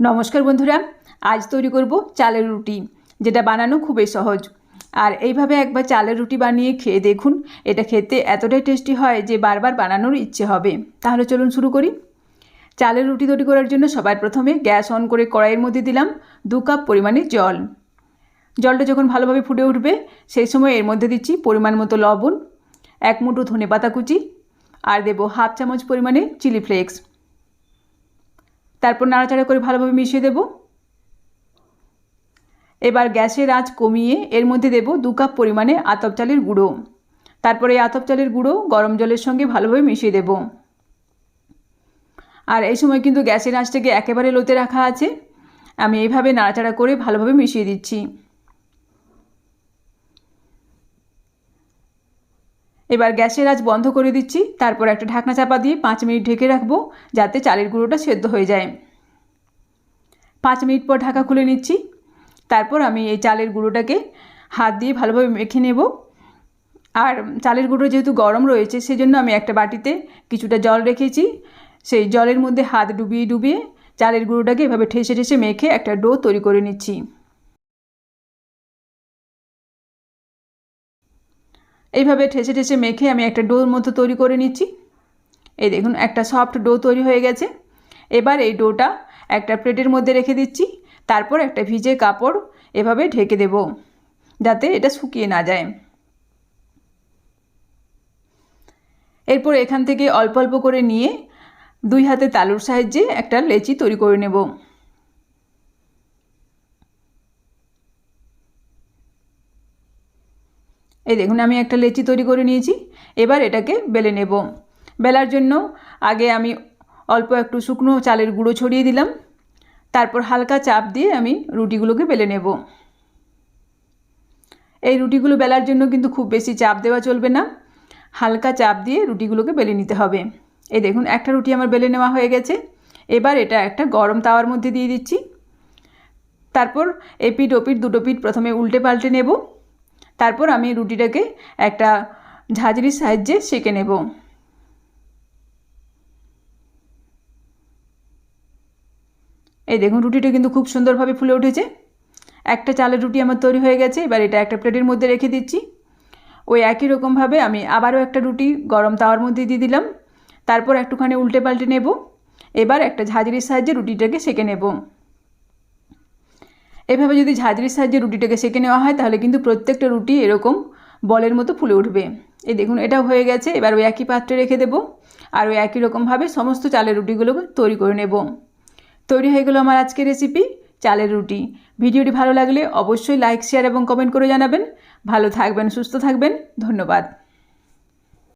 নমস্কার বন্ধুরা, আজ তৈরি করব চালের রুটি, যেটা বানানো খুবই সহজ। আর এইভাবে একবার চালের রুটি বানিয়ে খেয়ে দেখুন, এটা খেতে এতটাই টেস্টি হয় যে বারবার বানানোর ইচ্ছে হবে। তাহলে চলুন শুরু করি। চালের রুটি তৈরি করার জন্য সবার প্রথমে গ্যাস অন করে কড়াইয়ের মধ্যে দিলাম দু কাপ পরিমাণে জল। জলটা যখন ভালোভাবে ফুটে উঠবে, সেই সময় এর মধ্যে দিচ্ছি পরিমাণ মতো লবণ, এক মুঠো ধনে পাতা কুচি, আর দেবো হাফ চামচ পরিমাণে চিলি ফ্লেক্স। তারপর নাড়াচাড়া করে ভালোভাবে মিশিয়ে দেব। এবার গ্যাসের আঁচ কমিয়ে এর মধ্যে দেব দু কাপ পরিমাণে আতপ চালের গুঁড়ো। তারপরে এই আতপ চালের গুঁড়ো গরম জলের সঙ্গে ভালোভাবে মিশিয়ে দেব। আর এই সময় কিন্তু গ্যাসের আঁচটাকে একেবারে লোতে রাখা আছে। আমি এইভাবে নাড়াচাড়া করে ভালোভাবে মিশিয়ে দিচ্ছি। এবার গ্যাসের আজ বন্ধ করে দিচ্ছি। তারপর একটা ঢাকনা চাপা দিয়ে পাঁচ মিনিট ঢেকে রাখব, যাতে চালের গুঁড়োটা সেদ্ধ হয়ে যায়। পাঁচ মিনিট পর ঢাকা খুলে নিচ্ছি। তারপর আমি এই চালের গুঁড়োটাকে হাত দিয়ে ভালোভাবে মেখে নেব। আর চালের গুঁড়ো যেহেতু গরম রয়েছে, সেজন্য আমি একটা বাটিতে কিছুটা জল রেখেছি। সেই জলের মধ্যে হাত ডুবিয়ে ডুবিয়ে চালের গুঁড়োটাকে এভাবে ঠেসে ঠেসে মেখে একটা ডো তৈরি করে নিচ্ছি। এইভাবে ঠেসে ঠেসে মেখে আমি একটা ডোর মতো তৈরি করে নিচ্ছি। এই দেখুন, একটা সফট ডো তৈরি হয়ে গেছে। এবার এই ডোটা একটা প্লেটের মধ্যে রেখে দিচ্ছি। তারপর একটা ভিজে কাপড় এভাবে ঢেকে দেব, যাতে এটা শুকিয়ে না যায়। এরপর এখান থেকে অল্প অল্প করে নিয়ে দুই হাতে তালুর সাহায্যে একটা লেচি তৈরি করে নেব। এই দেখুন, আমি একটা লেচি তৈরি করে নিয়েছি। এবার এটাকে বেলে নেব। বেলার জন্য আগে আমি অল্প একটু শুকনো চালের গুঁড়ো ছড়িয়ে দিলাম। তারপর হালকা চাপ দিয়ে আমি রুটিগুলোকে বেলে নেব। এই রুটিগুলো বেলার জন্য কিন্তু খুব বেশি চাপ দেওয়া চলবে না। হালকা চাপ দিয়ে রুটিগুলোকে বেলে নিতে হবে। এই দেখুন, একটা রুটি আমার বেলে নেওয়া হয়ে গেছে। এবার এটা একটা গরম তাওয়ার মধ্যে দিয়ে দিচ্ছি। তারপর এপিট ওপিট দুটো পিঠ প্রথমে উল্টে পাল্টে নেব। তারপর আমি রুটিটাকে একটা ঝাঁঝরির সাহায্যে সেঁকে নেব। এই দেখুন, রুটিটা কিন্তু খুব সুন্দরভাবে ফুলে উঠেছে। একটা চালের রুটি আমার তৈরি হয়ে গেছে, এবার এটা একটা প্লেটের মধ্যে রেখে দিচ্ছি। ওই একই রকমভাবে আমি আবারও একটা রুটি গরম তাওয়ার মধ্যে দিয়ে দিলাম। তারপর একটুখানি উল্টে পাল্টে নেব। এবার একটা ঝাঁঝরির সাহায্যে রুটিটাকে সেঁকে নেব। এভাবে যদি ঝাঁঝরির সাহায্যে রুটিটাকে সেঁকে নেওয়া হয়, তাহলে কিন্তু প্রত্যেকটা রুটি এরকম বলের মতো ফুলে উঠবে। এই দেখুন, এটাও হয়ে গেছে। এবার ওই একই পাত্রে রেখে দেবো আর ওই একই রকমভাবে সমস্ত চালের রুটিগুলো তৈরি করে নেব। তৈরি হয়ে গেলো আমার আজকের রেসিপি চালের রুটি। ভিডিওটি ভালো লাগলে অবশ্যই লাইক, শেয়ার এবং কমেন্ট করে জানাবেন। ভালো থাকবেন, সুস্থ থাকবেন। ধন্যবাদ।